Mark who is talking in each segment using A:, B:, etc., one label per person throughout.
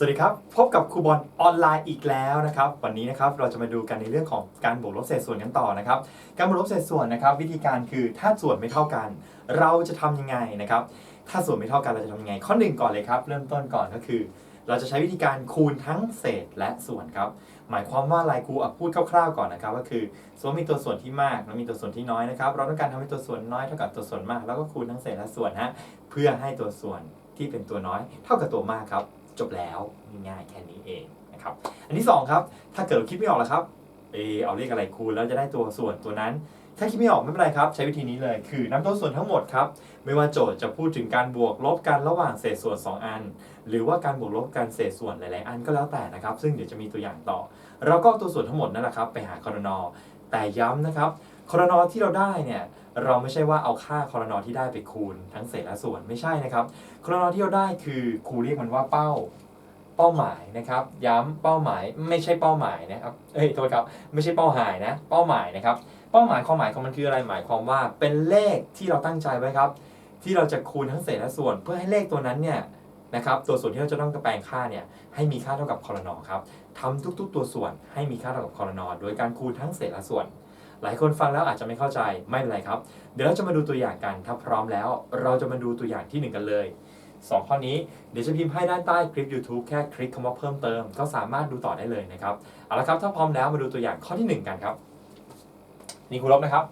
A: สวัสดีครับ พบกับครูบอลออนไลน์อีกแล้วนะครับ วันนี้นะครับเราจะมาดูกันในเรื่องของการบวกลบเศษส่วนกันต่อนะครับ การบวกลบเศษส่วนนะครับ วิธีการคือถ้าส่วนไม่เท่ากัน เราจะทำยังไงนะครับ ถ้าส่วนไม่เท่ากันเราจะทำยังไง ข้อหนึ่งก่อนเลยครับเริ่มต้นก่อนก็คือ เราจะใช้วิธีการคูณทั้งเศษและส่วนครับ หมายความว่าอะไรครูอะพูดคร่าวๆก่อนนะครับ ก็คือสมมติมีตัวส่วนที่มากแล้วมีตัวส่วนที่น้อยนะครับ เราต้องการทำให้ตัวส่วนน้อยเท่ากับตัวส่วนมาก แล้วก็คูณทั้งเศษและส่วนฮะเพื่อให้ตัวส่วนที่เป็นตัวน้อย เท่ากับตัวมากครับ จบแล้วง่ายๆแค่นี้เองนะครับอันที่สองครับถ้าเกิดคิดไม่ออกล้วครับเอเอาเลขอะไรคูณแล้วจะได้ตัวส่วนตัวนั้น ถ้าคิดไม่ออกไม่เป็นไรครับ ใช้วิธีนี้เลย คือนำตัวส่วนทั้งหมดครับ ไม่ว่าโจทย์จะพูดถึงการบวกลบกันระหว่างเศษส่วน 2 อัน หรือว่าการบวกลบกันเศษส่วนหลาย ๆ อันก็แล้วแต่นะครับ ซึ่งเดี๋ยวจะมีตัวอย่างต่อ เราก็ตัวส่วนทั้งหมดนั่นแหละครับ ไปหาคอรนอแต่ย้ำนะครับคอรนอที่เราได้เนี่ย เราไม่ใช่ว่าเอาค่าคอรนอที่ได้ไปคูณทั้งเศษและส่วนไม่ใช่นะครับคอรนอที่เราได้คือครูเรียกมันว่าเป้าเป้าหมายนะครับ ย้ำเป้าหมายไม่ใช่เป้าหมายนะครับเอ้ยโทษครับไม่ใช่เป้าหายนะ เป้าหมายนะครับ เป้าหมายความหมายของมันคืออะไรหมายความว่าเป็นเลขที่เราตั้งใจไว้ครับ ที่เราจะคูณทั้งเศษและส่วน เพื่อให้เลขตัวนั้นเนี่ยนะครับตัวส่วนที่เราจะต้องแปลงค่าเนี่ยให้มีค่าเท่ากับคอรนอครับทำทุก ๆ ตัวส่วนให้มีค่าเท่ากับคอรนอโดยการคูณทั้งเศษและส่วน หลายคนฟังแล้วอาจจะไม่เข้าใจไม่เป็นไรครับ เดี๋ยวเราจะมาดูตัวอย่างกันถ้าพร้อมแล้ว เราจะมาดูตัวอย่างที่หนึ่งกันเลย2ข้อนี้เดี๋ยวจะพิมพ์ให้ด้านใต้คลิป YouTube แค่คลิกคำว่าเพิ่มเติม ก็สามารถดูต่อได้เลยนะครับเอาละครับถ้าพร้อมแล้วมาดูตัวอย่างข้อที่ 1 กันครับ นี่ครูลบนะครับ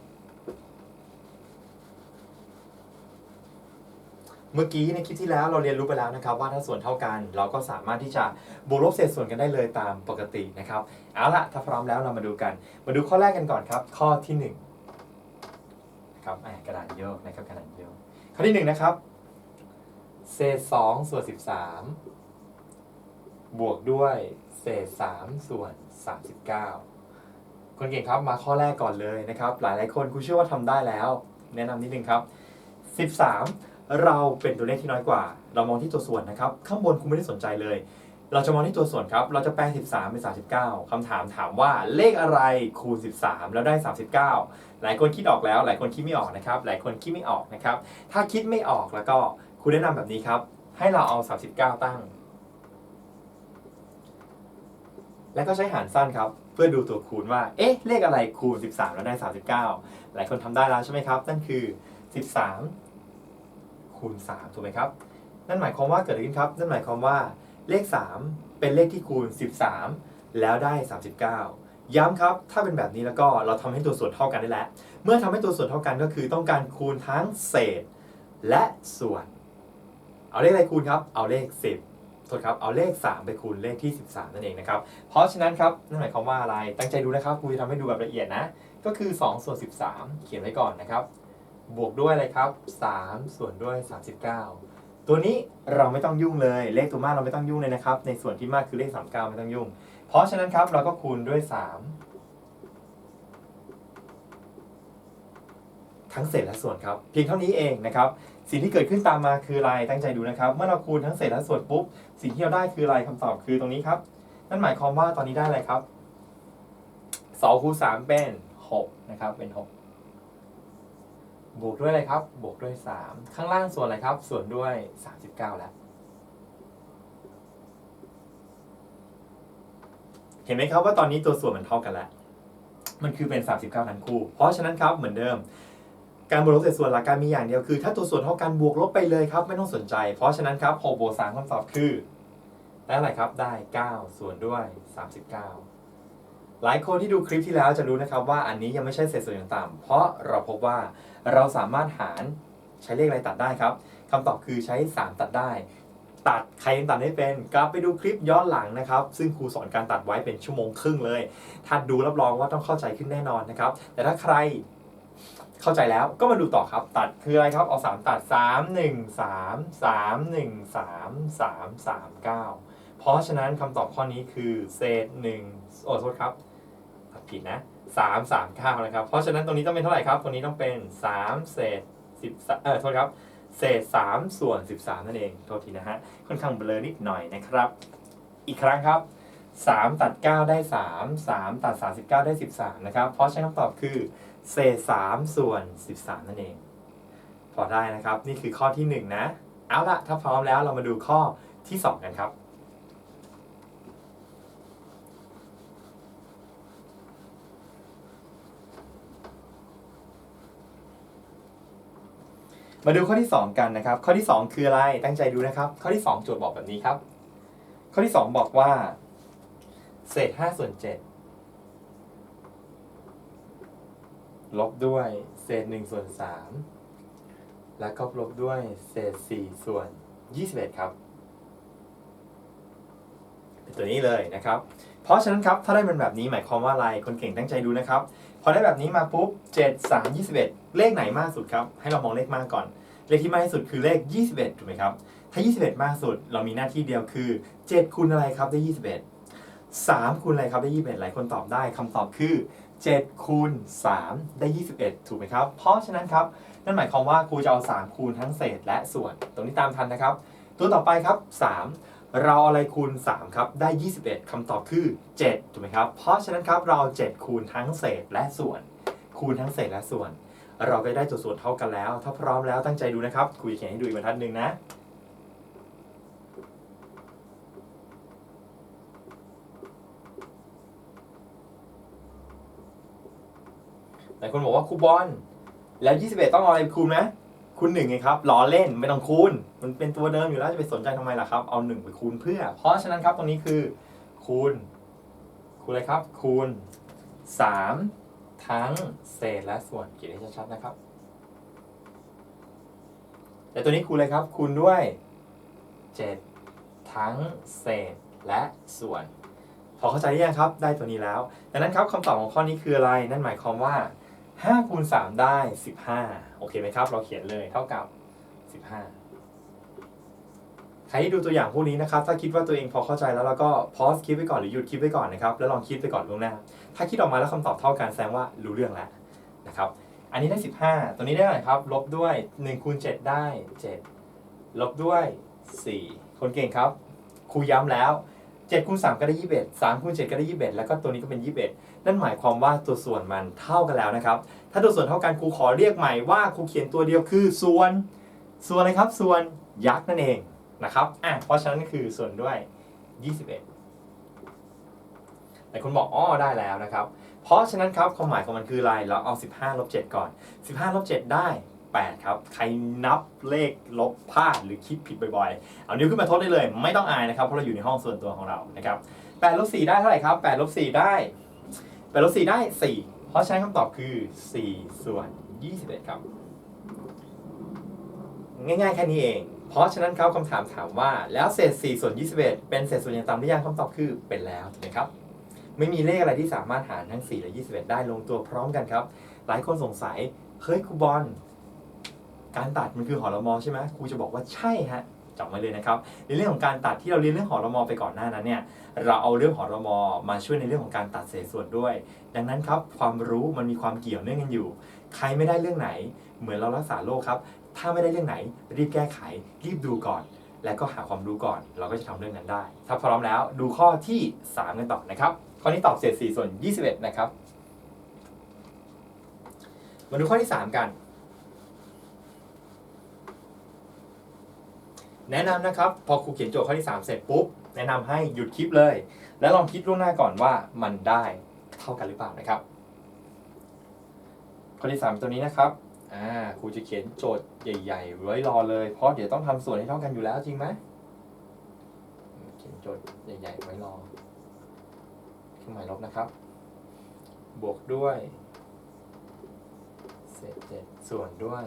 A: เมื่อกี้ในคลิปที่แล้วเราเรียนรู้ไปแล้วนะครับ ว่าถ้าส่วนเท่ากันเราก็สามารถที่จะบวกลบเศษส่วนกันได้เลยตามปกตินะครับเอาละถ้าพร้อมแล้วเรามาดูกัน มาดูข้อแรกกันก่อนครับ ข้อที่1นะครับกระดานโยกนะครับกระดานโยกข้อที่หนึ่งนะครับเศษ2ส่วน13 บวกด้วยเศษ3ส่วน 39 คนเก่งครับมาข้อแรกก่อนเลยนะครับ หลายหลายคนครูเชื่อว่าทำได้แล้ว แนะนำนิดนึงครับ 13 เราเป็นตัวเลขที่น้อยกว่า เรามองที่ตัวส่วนนะครับ ข้างบนครูไม่ได้สนใจเลย เราจะมองที่ตัวส่วนครับ เราจะแปลง13 เป็น 39คำถามถามว่าเลขอะไรคูณ 13 แล้วได้ 39 หลายคนคิดออกแล้ว หลายคนคิดไม่ออกนะครับ หลายคนคิดไม่ออกนะครับ ถ้าคิดไม่ออกแล้วก็ครูแนะนำแบบนี้ครับ ให้เราเอา 39 ตั้ง แล้วก็ใช้หารสั้นครับเพื่อดูตัวคูณว่า เอ๊ะ เลขอะไรคูณ 13 แล้วได้ 39 หลายคนทำได้แล้วใช่ไหมครับ นั่นคือ 13 คูณ3ถูกไหมครับ นั่นหมายความว่าเกิดอะไรขึ้นครับ นั่นหมายความว่าเลข 3 เป็นเลขที่คูณ 13 แล้วได้ 39 ย้ำครับ ถ้าเป็นแบบนี้แล้วก็เราทำให้ตัวส่วนเท่ากันได้แล้ว เมื่อทำให้ตัวส่วนเท่ากันก็คือต้องการคูณทั้งเศษและส่วน เอาเลขอะไรคูณครับ เอาเลข 10โทษครับ เอาเลข 3 ไปคูณเลขที่ 13 นั่นเองนะครับ เพราะฉะนั้นครับ นั่นหมายความว่าอะไร ตั้งใจดูนะครับครูจะทำให้ดูแบบละเอียดนะ ก็คือ 2 ส่วน 13 เขียนไว้ก่อนนะครับ บวกด้วยอะไรครับ 3 ส่วนด้วย 39 ตัวนี้เราไม่ต้องยุ่งเลยเลขตัวมากเราไม่ต้องยุ่งเลยนะครับ ในส่วนที่มากคือเลข 39 ไม่ต้องยุ่ง เพราะฉะนั้นครับเราก็คูณด้วย 3 ทั้งเศษและส่วนครับเพียงเท่านี้เองนะครับสิ่งที่เกิดขึ้นตามมาคืออะไรตั้งใจดูนะครับ เมื่อเราคูณทั้งเศษและส่วนปุ๊บสิ่งที่เราได้คืออะไรคำตอบคือตรงนี้ครับ นั่นหมายความว่าตอนนี้ได้อะไรครับ2คูณ3เป็น6นะครับเป็น 6 บวกด้วยอะไรครับ บวกด้วย 3 ข้างล่างส่วนอะไรครับ ส่วนด้วย 39 แล้ว เห็นไหมครับว่าตอนนี้ตัวส่วนมันเท่ากันแล้ว มันคือเป็น 39ทั้งคู่ เพราะฉะนั้นครับเหมือนเดิม การบวกลบเศษส่วนหลักการมีอย่างเดียวคือ ถ้าตัวส่วนเท่ากันบวกลบไปเลยครับ ไม่ต้องสนใจ เพราะฉะนั้นครับ6บวก3คำตอบคือได้อะไรครับ ได้ 9 ส่วนด้วย 39 หลายคนที่ดูคลิปที่แล้วจะรู้นะครับว่าอันนี้ยังไม่ใช่เศษส่วนอย่างต่ำเพราะเราพบว่าเราสามารถหารใช้เลขอะไรตัดได้ครับคำตอบคือใช้ 3 ตัดได้ ตัดใครยังตัดไม่เป็นกลับไปดูคลิปย้อนหลังนะครับ ซึ่งครูสอนการตัดไว้เป็นชั่วโมงครึ่งเลย ถ้าดูรับรองว่าต้องเข้าใจขึ้นแน่นอนนะครับ แต่ถ้าใครเข้าใจแล้วก็มาดูต่อครับ ตัดคืออะไรครับ เอา 3 ตัด 3 1 3 3 1 3 3 3 9 เพราะฉะนั้นคำตอบข้อนี้คือเศษ1โอ้โทษครับ ผิดนะ3 3 9นะครับ เพราะฉะนั้นตรงนี้ต้องเป็นเท่าไหร่ครับ ตรงนี้ต้องเป็น3เศษ10เออโทษครับ เศษ3ส่วน13นั่นเอง โทษทีนะฮะ ค่อนข้างเบลอนิดหน่อยนะครับ อีกครั้งครับ3ตัด9ได้3 3ตัด39ได้13นะครับ เพราะฉะนั้นคำตอบคือ เศษ3ส่วน13นั่นเอง พอได้นะครับ นี่คือข้อที่1นะ เอาละถ้าพร้อมแล้วเรามาดูข้อที่2กันครับ มาดูข้อที่ 2 กันนะครับ ข้อที่ 2 คืออะไร ตั้งใจดูนะครับ ข้อที่ 2 โจทย์บอกแบบนี้ครับ ข้อที่ 2 บอกว่า เศษ5ส่วน7ลบด้วย เศษ1ส่วน3แล้วก็ลบด้วย เศษ4ส่วน 21 ครับ เป็นตัวนี้เลยนะครับ เพราะฉะนั้นครับ ถ้าได้เป็นแบบนี้หมายความว่าอะไร คนเก่งตั้งใจดูนะครับ อได้แบบนี้มาปุ๊บ 7 3 21 เลขไหนมากสุดครับ ให้เรามองเลขมากก่อน เลขที่มากที่สุดคือเลข 21 ถูกไหมครับ ถ้า 21 มากสุด เรามีหน้าที่เดียวคือ 7คูณอะไรครับได้ 21 3คูณอะไรครับได้ 21 หลายคนตอบได้คำตอบคือ 7คูณ3ได้ 21 ถูกไหมครับ เพราะฉะนั้นครับ นั่นหมายความว่าครูจะเอา 3 คูณทั้งเศษและส่วน ตรงนี้ตามทันนะครับ ตัวต่อไปครับ 3 เราอะไรคูณ 3 ครับ ได้ 21คำตอบคือ 7 ถูกไหมครับ เพราะฉะนั้นครับเราเอา7 คูณทั้งเศษและส่วน คูณทั้งเศษและส่วน เราก็ได้ตัวส่วนเท่ากันแล้ว ถ้าพร้อมแล้วตั้งใจดูนะครับครูจะเขียนให้ดูอีกบรรทัดหนึ่งนะหลายคนบอกว่าคูบอลแล้ว 21 ต้องเอาอะไรคูณไหม คูณหนึ่งไงครับล้อเล่นไม่ต้องคูณ มันเป็นตัวเดิมอยู่แล้วจะไปสนใจทำไมล่ะครับ เอาหนึ่งไปคูณเพื่อ เพราะฉะนั้นครับตรงนี้คือ คูณ คูณอะไรครับ คูณ 3 ทั้งเศษและส่วนเขียนให้ชัดๆนะครับ แต่ตัวนี้คูณอะไรครับ คูณด้วย 7 ทั้งเศษและส่วน พอเข้าใจหรือยังครับ ได้ตัวนี้แล้ว ดังนั้นครับคำตอบของข้อนี้คืออะไร นั่นหมายความว่า5คูณ3ได้ 15 โอเคไหมครับ เราเขียนเลยเท่ากับ 15 ใครที่ดูตัวอย่างพวกนี้นะครับ ถ้าคิดว่าตัวเองพอเข้าใจแล้วแล้วก็พอสคลิปไว้ก่อนหรือหยุดคลิปไว้ก่อนนะครับ แล้วลองคิดไปก่อนล่วงหน้า ถ้าคิดออกมาแล้วคำตอบเท่ากันแสดงว่ารู้เรื่องแล้วนะครับ อันนี้ได้ 15 ตัวนี้ได้เท่าไหร่ครับ ลบด้วย1คูณ7ได้ 7 ลบด้วย 4 คนเก่งครับ ครูย้ำแล้ว7คูณ3ก็ได้ 21 3คูณ7ก็ได้ 21 แล้วก็ตัวนี้ก็เป็น 21 นั่นหมายความว่าตัวส่วนมันเท่ากันแล้วนะครับ ถ้าตัวส่วนเท่ากันครูขอเรียกใหม่ว่าครูเขียนตัวเดียวคือส่วน ส่วนอะไรครับ ส่วนยักษ์นั่นเองนะครับอะเพราะฉะนั้นก็คือส่วนด้วย 21 แต่คุณบอกอ้อได้แล้วนะครับ เพราะฉะนั้นครับความหมายของมันคืออะไรเราเอา 15ลบ7ก่อน 15ลบ7ได้ 8 ครับ ใครนับเลขลบพลาดหรือคิดผิดบ่อยๆ เอานิ้วขึ้นมาทดได้เลย ไม่ต้องอายนะครับ เพราะเราอยู่ในห้องส่วนตัวของเรานะครับ8ลบ4ได้เท่าไหร่ครับ8ลบ4ได้8ลบ4ได้ 4 เพราะฉะนั้นคำตอบคือ 4 ส่วน 21 ครับ ง่ายๆ แค่นี้เอง เพราะฉะนั้นครับคำถามถามว่า แล้วเศษ 4 ส่วน 21 เป็นเศษส่วนอย่างต่ำหรือยังคำตอบคือเป็นแล้วถูกไหมครับ ไม่มีเลขอะไรที่สามารถหารทั้ง 4 และ 21 ได้ลงตัวพร้อมกันครับ หลายคนสงสัย เฮ้ยครูบอลการตัดมันคือหอรมอใช่ไหมครูจะบอกว่าใช่ฮะ จำไว้เลยนะครับในเรื่องของการตัดที่เราเรียนเรื่องหอรมอไปก่อนหน้านั้นเนี่ยเราเอาเรื่องหอรมอมาช่วยในเรื่องของการตัดเศษส่วนด้วย ดังนั้นครับความรู้มันมีความเกี่ยวเนื่องกันอยู่ ใครไม่ได้เรื่องไหน เหมือนเรารักษาโรคครับ ถ้าไม่ได้เรื่องไหน รีบแก้ไข รีบดูก่อน แล้วก็หาความรู้ก่อน เราก็จะทำเรื่องนั้นได้ ถ้าพร้อมแล้วดูข้อที่ 3 กันต่อนะครับข้อนี้ตอบเศษ4ส่วน 21 นะครับ มาดูข้อที่ 3 กัน แนะนำนะครับ พอครูเขียนโจทย์ข้อที่ 3 เสร็จปุ๊บ แนะนำให้หยุดคลิปเลย แล้วลองคิดล่วงหน้าก่อนว่ามันได้เท่ากันหรือเปล่านะครับ ข้อที่ 3 ตัวนี้นะครับอ่าครูจะเขียนโจทย์ใหญ่ๆไว้รอเลย เพราะเดี๋ยวต้องทำส่วนให้เท่ากันอยู่แล้วจริงไหมเขียนโจทย์ใหญ่ๆไว้รอเครื่องหมายลบนะครับ บวกด้วยเศษเจ็ดส่วนด้วย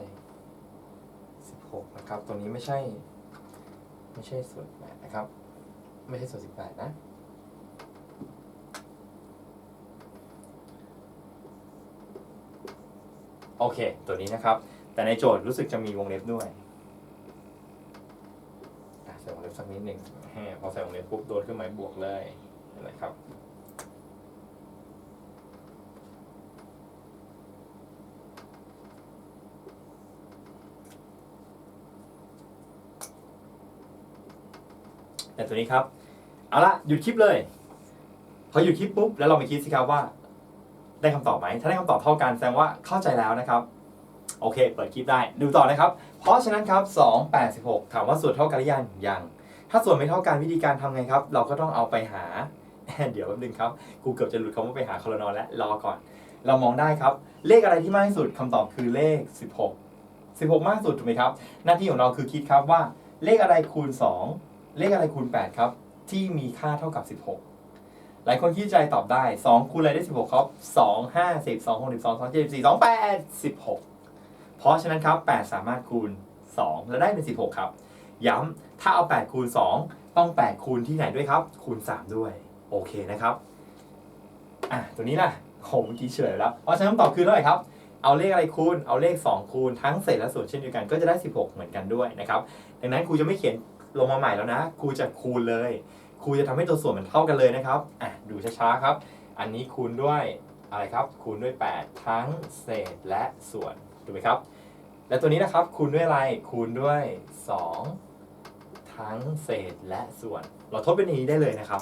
A: 16 นะครับ ตัวนี้ไม่ใช่ ไม่ใช่ส่วนแปดนะครับ ไม่ใช่ส่วน18นะ โอเค ตัวนี้นะครับ แต่ในโจทย์รู้สึกจะมีวงเล็บด้วยใส่วงเล็บสักนิดหนึ่งพอใส่วงเล็บปุ๊บโดนเครื่องหมายบวกเลยเห็นะครับ แต่ตัวนี้ครับ เอาละหยุดคลิปเลย พอหยุดคลิปปุ๊บแล้วเราไปคิดสิครับว่า ได้คำตอบไหม ถ้าได้คำตอบเท่ากันแสดงว่าเข้าใจแล้วนะครับ โอเค เปิดคลิปได้ ดูต่อนะครับ เพราะฉะนั้นครับ2 86 ถามว่าส่วนเท่ากันหรือยังยัง ถ้าส่วนไม่เท่ากันวิธีการทำไงครับ เราก็ต้องเอาไปหา เดี๋ยวแป๊บนึงครับ กูเกือบจะหลุดคำว่าไปหาคอรนอแล้วรอก่อน เรามองได้ครับ เลขอะไรที่มากที่สุดคำตอบคือเลข 16 16 มากสุดถูกไหมครับ หน้าที่ของเราคือคิดครับว่าเลขอะไรคูณ 2 เลขอะไรคูณ 8 ครับ ที่มีค่าเท่ากับ 16 หลายคนคิดใจตอบได้ 2 คูณอะไรได้ 16 ครับ 2 5 10 2 6 12 2 7 4 2 8 16 เพราะฉะนั้นครับ 8 สามารถคูณ 2 และได้เป็น 16 ครับ ย้ำถ้าเอา 8 คูณ 2 ต้อง 8 คูณที่ไหนด้วยครับ คูณ 3 ด้วย โอเคนะครับ อะ ตัวนี้ล่ะโหเมื่อกี้เฉลยแล้ว เพราะฉะนั้นคำตอบคือเท่าไหร่ครับเอาเลขอะไรคูณ เอาเลข 2 คูณ ทั้งเศษและส่วนเช่นเดียวกันก็จะได้ 16 เหมือนกันด้วยนะครับ ดังนั้นครูจะไม่เขียน ลงมาใหม่แล้วนะครูจะคูณเลยครูจะทำให้ตัวส่วนมันเท่ากันเลยนะครับอะดูช้าๆครับ อันนี้คูณด้วยอะไรครับ คูณด้วย 8 ทั้งเศษและส่วนถูกไหมครับ และตัวนี้นะครับคูณด้วยอะไรคูณด้วย 2 ทั้งเศษและส่วน เราทดเป็นอย่างนี้ได้เลยนะครับ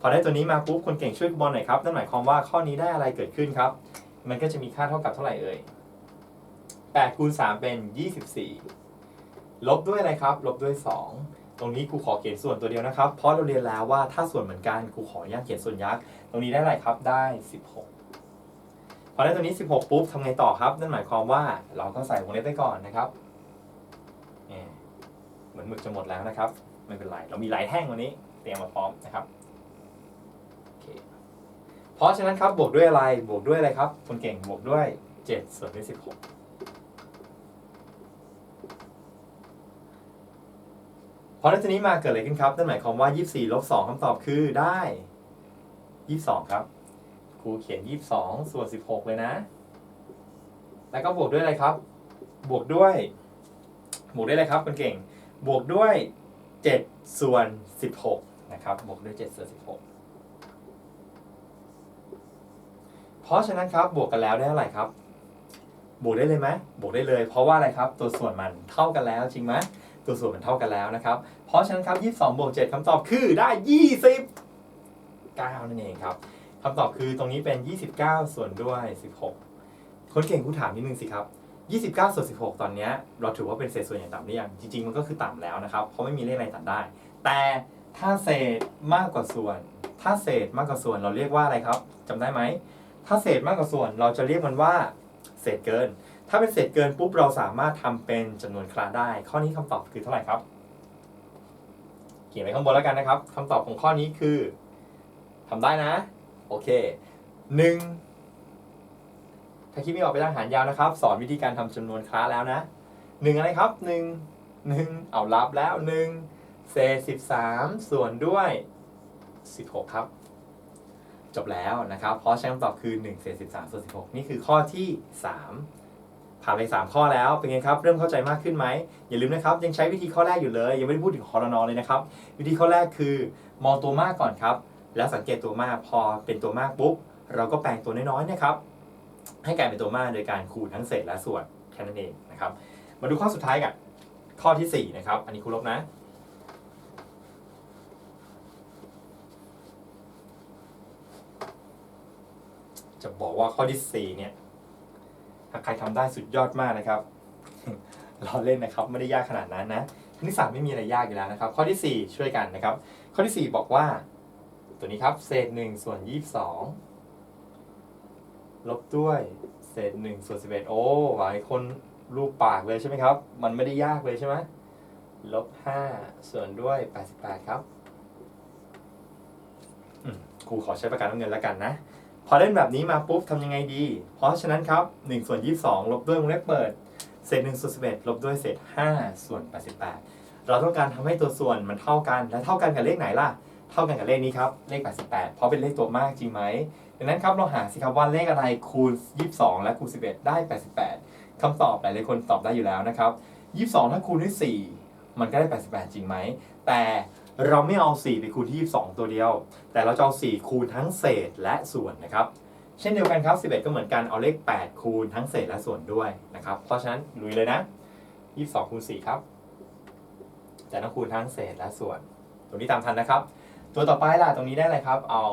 A: พอได้ตัวนี้มาปุ๊บคนเก่งช่วยบอลหน่อยครับนั่นหมายความว่าข้อนี้ได้อะไรเกิดขึ้นครับ มันก็จะมีค่าเท่ากับเท่าไหร่เอ่ย8คูณ3เป็น 24 ลบด้วยอะไรครับ ลบด้วย 2 ตรงนี้ครูขอเขียนส่วนตัวเดียวนะครับ เพราะเราเรียนแล้วว่าถ้าส่วนเหมือนกันครูขออนุญาตเขียนส่วนยักษ์ ตรงนี้ได้อะไรครับได้ 16 พอได้ตัวนี้ 16 ปุ๊บทำไงต่อครับ นั่นหมายความว่าเราก็ใส่วงเล็บไปก่อนนะครับเนี่ยเหมือนหมึกจะหมดแล้วนะครับ ไม่เป็นไร เรามีหลายแท่งวันนี้ เตรียมมาพร้อมนะครับโอเคเพราะฉะนั้นครับบวกด้วยอะไรบวกด้วยอะไรครับคนเก่งบวกด้วย 7 ส่วนด้วย16 อได้ตัวนี้มาเกิดอะไรขึ้นครับ นั่นหมายความว่า 24ลบ2คำตอบคือได้ 22 ครับ ครูเขียน 22 ส่วน 16 เลยนะ แล้วก็บวกด้วยอะไรครับ บวกด้วย บวกด้วยอะไรครับคนเก่ง บวกด้วย 7 ส่วน 16 นะครับ บวกด้วย 7 ส่วน 16 เพราะฉะนั้นครับ บวกกันแล้วได้เท่าไหร่ครับ บวกได้เลยไหมบวกได้เลย เพราะว่าอะไรครับ ตัวส่วนมันเท่ากันแล้วจริงไหม ตัวส่วนมันเท่ากันแล้วนะครับ เพราะฉะนั้นครับ22บวก7คำตอบคือได้ 20 9นั่นเองครับคำตอบคือตรงนี้เป็น 29 ส่วนด้วย 16 คนเก่งคุณถามนิดนึงสิครับ 29 ส่วน 16 ตอนเนี้ยเราถือว่าเป็นเศษส่วนอย่างต่ำหรือยังจริง ๆ มันก็คือต่ำแล้วนะครับ เพราะไม่มีเลขอะไรตัดได้ แต่ถ้าเศษมากกว่าส่วน ถ้าเศษมากกว่าส่วนเราเรียกว่าอะไรครับจำได้ไหม ถ้าเศษมากกว่าส่วนเราจะเรียกมันว่า เศษเกิน ถ้าเป็นเศษเกินปุ๊บเราสามารถทำเป็นจำนวนคลาได้ ข้อนี้คำตอบคือเท่าไหร่ครับ เขียนไว้ข้างบนแล้วกันนะครับคำตอบของข้อนี้คือทำได้นะ โอเคหนึ่งถ้าคิดไม่ออกไปตั้งหารยาวนะครับ สอนวิธีการทำจำนวนคลาแล้วนะหนึ่งอะไรครับหนึ่งหนึ่งเอารับแล้วหนึ่งเศษสิบสามส่วนด้วยสิบหกครับจบแล้วนะครับ เพราะใช้คำตอบคือ1เศษ13ส่วน16 นี่คือข้อที่ 3 ผ่านไป3ข้อแล้วเป็นไงครับเริ่มเข้าใจมากขึ้นไหมอย่าลืมนะครับยังใช้วิธีข้อแรกอยู่เลย ยังไม่ได้พูดถึงคอรนอเลยนะครับ วิธีข้อแรกคือ มองตัวมากก่อนครับ แล้วสังเกตตัวมากพอเป็นตัวมากปุ๊บเราก็แปลงตัวน้อยๆนะครับ ให้กลายเป็นตัวมากโดยการคูณทั้งเศษและส่วนแค่นั้นเองนะครับ มาดูข้อสุดท้ายกันข้อทีสี่4นะครับอันนี้ครูลบนะจะบอกว่าข้อที่4เนี่ย ถ้าใครทำได้สุดยอดมากนะครับเราเล่นนะครับไม่ได้ยากขนาดนั้นนะคณิตศาสตร์ไม่มีอะไรยากอยู่แล้วนะครับ ข้อที่ 4 ช่วยกันนะครับ ข้อที่ 4 บอกว่าตัวนี้ครับ เศษ1ส่วน22ลบด้วยเศษ1ส่วน11โอ้หลายคนรูปปากเลยใช่ไหมครับ มันไม่ได้ยากเลยใช่ไหมลบ5ส่วนด้วย 88 ครับครูขอใช้ประกันน้ำเงินแล้วกันนะ พอเล่นแบบนี้มาปุ๊บทำยังไงดี เพราะฉะนั้นครับ1ส่วน22 ลบด้วยวงเล็บเปิด เศษ1ส่วน11 ลบด้วยเศษ5ส่วน88 เราต้องการทำให้ตัวส่วนมันเท่ากัน และเท่ากันกับเลขไหนล่ะ เท่ากันกับเลขนี้ครับ เลข 88 เพราะเป็นเลขตัวมากจริงไหม ดังนั้นครับเราหาสิครับว่าเลขอะไรคูณ 22 และคูณ 11 ได้ 88 คำตอบหลายๆคนตอบได้อยู่แล้วนะครับ 22 ถ้าคูณด้วย 4 มันก็ได้ 88 จริงไหม แต่ เราไม่เอา 4 ไปคูณที่ 22 ตัวเดียว แต่เราจะเอา 4 คูณทั้งเศษและส่วนนะครับ เช่นเดียวกันครับ 11 ก็เหมือนกัน เอาเลข 8 คูณทั้งเศษและส่วนด้วยนะครับ เพราะฉะนั้นลุยเลยนะ 22 คูณ 4 ครับ แต่ต้องคูณทั้งเศษและส่วน ตรงนี้ตามทันนะครับ ตัวต่อไปล่ะ ตรงนี้ได้อะไรครับ เอา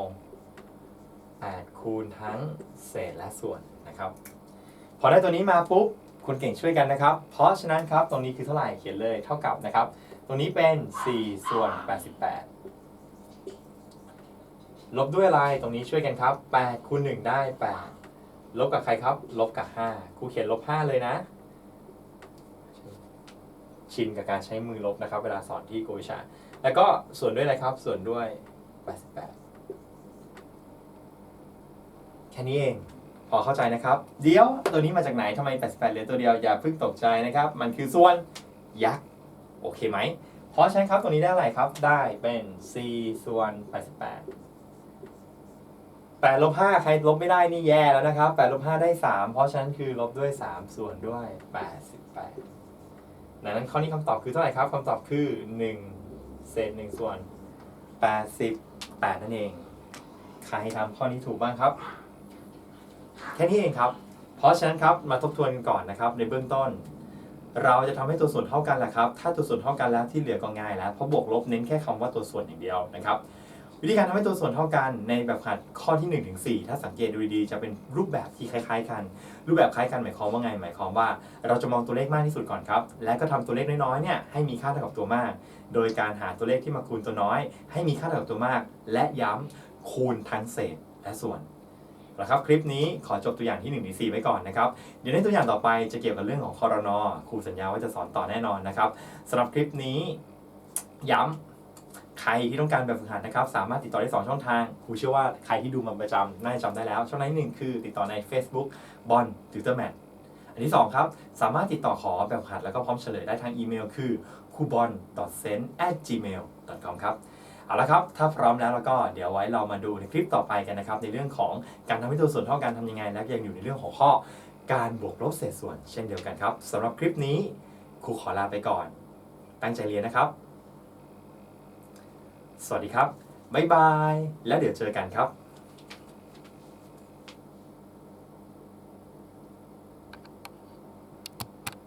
A: 8 คูณทั้งเศษและส่วนนะครับ พอได้ตัวนี้มาปุ๊บคนเก่งช่วยกันนะครับ เพราะฉะนั้นครับ ตรงนี้คือเท่าไหร่ เขียนเลย เท่ากับนะครับ ตรงนี้เป็น 4 ส่วน 88 ลบด้วยอะไร ตรงนี้ช่วยกันครับ 8คูณ1ได้ 8 ลบกับใครครับ ลบกับ 5 ครูเขียนลบ 5 เลยนะ ชินกับการใช้มือลบนะครับ เวลาสอนที่โกวิชา แล้วก็ส่วนด้วยอะไรครับ ส่วนด้วย 88 แค่นี้เองพอเข้าใจนะครับ เดี๋ยวตัวนี้มาจากไหนทำไม 88เหลือตัวเดียว อย่าเพิ่งตกใจนะครับ มันคือส่วนยักษ์ โอเคไหม เพราะฉะนั้นครับตัวนี้ได้อะไรครับ ได้เป็น c ส่วน 88 8ลบ5ใครลบไม่ได้นี่แย่แล้วนะครับ8ลบ5ได้ 3 เพราะฉะนั้นคือลบด้วย 3 ส่วนด้วย 88ดังนั้นข้อนี้คำตอบคือเท่าไหร่ครับคำตอบคือ 1 เศษ1ส่วน 88 นั่นเอง ใครทำข้อนี้ถูกบ้างครับ แค่นี้เองครับ เพราะฉะนั้นครับมาทบทวนกันก่อนนะครับในเบื้องต้น เราจะทำให้ตัวส่วนเท่ากันแหละครับ ถ้าตัวส่วนเท่ากันแล้วที่เหลือก็ง่ายแล้ว เพราะบวกลบเน้นแค่คำว่าตัวส่วนอย่างเดียวนะครับ วิธีการทำให้ตัวส่วนเท่ากันในแบบหัดข้อที่1นถึงสถ้าสังเกตดูดีๆจะเป็นรูปแบบที่คล้าย ๆ กัน รูปแบบคล้ายกันหมายความว่าไง หมายความว่า เราจะมองตัวเลขมากที่สุดก่อนครับ และก็ทำตัวเลขน้อยๆเนี่ยให้มีค่าเท่ากับตัวมาก โดยการหาตัวเลขที่มาคูณตัวน้อย ให้มีค่าเท่ากับตัวมาก และย้ำคูณทั้งเศษและส่วน นะครับคลิปนี้ขอจบตัวอย่างที่1นถึงสไว้ก่อนนะครับเดี๋ยวในตัวอย่างต่อไปจะเกี่ยวกับเรื่องของคอรนอครูสัญญาว่าจะสอนต่อแน่นอนนะครับสำหรับคลิปนี้ย้ำใครที่ต้องการแบบฝึกหัดนะครับ สามารถติดต่อได้ 2 ช่องทางครูเชื่อว่าใครที่ดูมาประจำน่าจะจำได้แล้ว ช่องทางที่หนึ่งคือติดต่อใน Facebook บอลติวเตอร์แมทอันที่ 2 ครับ สามารถติดต่อขอแบบฝึกหัดแล้วก็พร้อมเฉลยได้ทางอีเมลคือ k u b o n s e n gmail com ครับ เอาละครับ ถ้าพร้อมแล้วแล้วก็เดี๋ยวไว้เรามาดูในคลิปต่อไปกันนะครับ ในเรื่องของการทำให้ตัวส่วนเท่ากันทำยังไง และยังอยู่ในเรื่องของข้อการบวกลบเศษส่วน เช่นเดียวกันครับสำหรับคลิปนี้ครูขอลาไปก่อน ตั้งใจเรียนนะครับ สวัสดีครับบ๊ายบาย แล้วเดี๋ยวเจอกันครับ